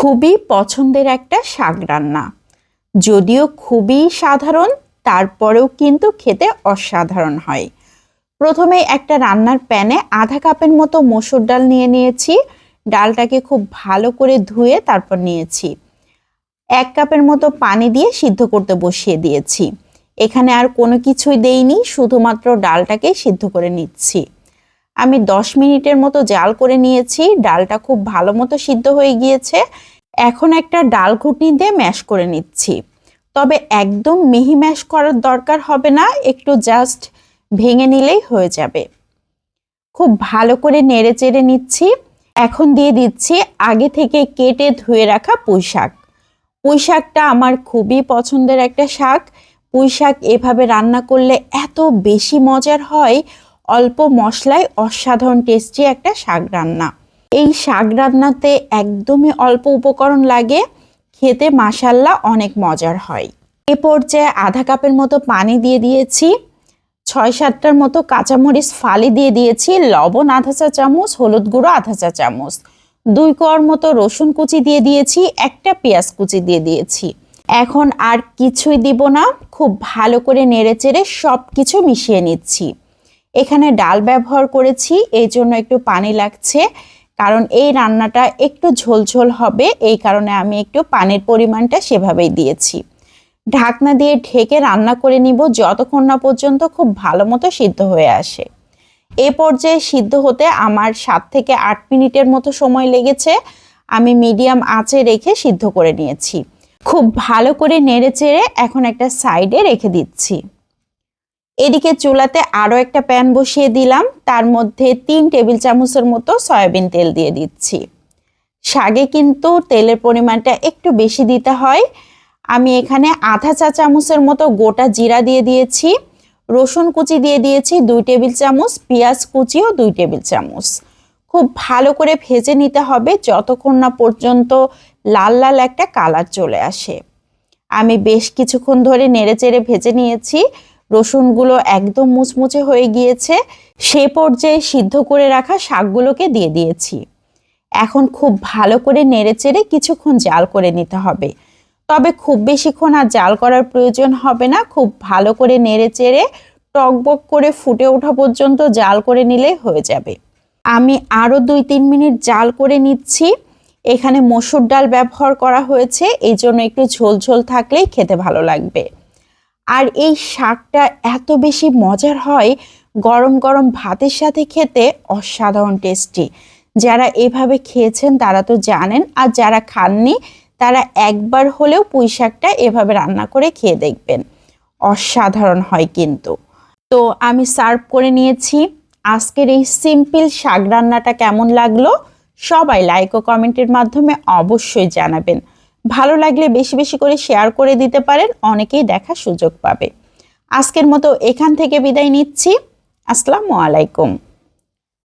খুবই পছন্দের একটা শাক রান্না। যদিও খুবই সাধারণ, তারপরেও কিন্তু খেতে অসাধারণ হয়। প্রথমে একটা রান্নার প্যানে আধা কাপের মতো মসুর ডাল নিয়ে নিয়েছি। ডালটাকে খুব ভালো করে ধুয়ে তারপর নিয়েছি। এক কাপের মতো পানি দিয়ে সিদ্ধ করতে বসিয়ে দিয়েছি। এখানে আর কোনো কিছুই দেইনি, শুধুমাত্র ডালটাকে সিদ্ধ করে নিচ্ছি। আমি দশ মিনিটের মতো জাল করে নিয়েছি, ডালটা খুব ভালো মতো সিদ্ধ হয়ে গিয়েছে। এখন একটা ডাল ঘুটনি দিয়ে ম্যাশ করে নিচ্ছি। তবে একদম মিহি ম্যাশ করার দরকার হবে না, একটু জাস্ট ভেঙে নিলেই হয়ে যাবে। খুব ভালো করে নেড়ে চেড়ে নিচ্ছি। এখন দিয়ে দিচ্ছি আগে থেকে কেটে ধুয়ে রাখা পুঁই শাক। পুঁই শাকটা আমার খুবই পছন্দের একটা শাক। পুঁই শাক এভাবে রান্না করলে এত বেশি মজার হয় অল্প মশলায় অসাধারণ টেস্টি একটা শাক রান্না। এই শাক রান্নাতে একদমই অল্প উপকরণ লাগে, খেতে মাসাল্লা অনেক মজার হয়। এ পর্যায়ে আধা কাপের মতো পানি দিয়ে দিয়েছি, ছয় সাতটার মতো কাঁচামরিচ ফালি দিয়ে দিয়েছি, লবণ আধা চা চামচ, হলুদ গুঁড়ো আধা চা চামচ, দুই কোয়ার মতো রসুন কুচি দিয়ে দিয়েছি, একটা পেঁয়াজ কুচি দিয়ে দিয়েছি। এখন আর কিছুই দিব না, খুব ভালো করে নেড়ে চেড়ে সব কিছু মিশিয়ে নিচ্ছি। এখানে ডাল ব্যবহার করেছি, এই জন্য একটু পানি লাগছে। কারণ এই রান্নাটা একটু ঝোলঝোল হবে, এই কারণে আমি একটু পানির পরিমাণটা সেভাবেই দিয়েছি। ঢাকনা দিয়ে ঢেকে রান্না করে নিব, যতক্ষণ না পর্যন্ত খুব ভালো মতো সিদ্ধ হয়ে আসে। এ পর্যায়ে সিদ্ধ হতে আমার সাত থেকে আট মিনিটের মতো সময় লেগেছে, আমি মিডিয়াম আঁচে রেখে সিদ্ধ করে নিয়েছি। খুব ভালো করে নেড়ে চেড়ে এখন একটা সাইডে রেখে দিচ্ছি। এদিকে চুলাতে আরও একটা প্যান বসিয়ে দিলাম। তার মধ্যে তিন টেবিল চামচের মতো সয়াবিন তেল দিয়ে দিচ্ছি। শাগে কিন্তু তেলের পরিমাণটা একটু বেশি দিতে হয়। আমি এখানে আধা চা চামচের মতো গোটা জিরা দিয়ে দিয়েছি। রসুন কুচি দিয়ে দিয়েছি দুই টেবিল চামচ, পেঁয়াজ কুচিও দুই টেবিল চামচ। খুব ভালো করে ভেজে নিতে হবে যতক্ষণ না পর্যন্ত লাল লাল একটা কালার চলে আসে। আমি বেশ কিছুক্ষণ ধরে নেড়ে চেড়ে ভেজে নিয়েছি। রসুনগুলো একদম মুচমুচে হয়ে গিয়েছে, সে পর্যায়ে সিদ্ধ করে রাখা শাকগুলোকে দিয়ে দিয়েছি। এখন খুব ভালো করে নেড়ে চেড়ে কিছুক্ষণ জাল করে নিতে হবে। তবে খুব বেশিক্ষণ আর জাল করার প্রয়োজন হবে না, খুব ভালো করে নেড়ে চেড়ে টকবক করে ফুটে ওঠা পর্যন্ত জাল করে নিলেই হয়ে যাবে। আমি আরও দুই তিন মিনিট জাল করে নিচ্ছি। এখানে মসুর ডাল ব্যবহার করা হয়েছে এই জন্য একটু ঝোল ঝোল থাকলেই খেতে ভালো লাগবে। আর এই শাকটা এত বেশি মজার হয় গরম গরম ভাতের সাথে খেতে অসাধারণ টেস্টি। যারা এভাবে খেয়েছেন তারা তো জানেন, আর যারা খাননি তারা একবার হলেও পুঁই শাকটা এভাবে রান্না করে খেয়ে দেখবেন। অসাধারণ হয় কিন্তু। তো আমি সার্ভ করে নিয়েছি। আজকের এই সিম্পল শাক রান্নাটা কেমন লাগল সবাই লাইক ও কমেন্টের মাধ্যমে অবশ্যই জানাবেন। ভালো লাগলে বেশি বেশি করে শেয়ার করে দিতে পারেন, অনেকেই দেখার সুযোগ পাবে। আজকের মতো এখান থেকে বিদায় নিচ্ছি। আসসালামু আলাইকুম।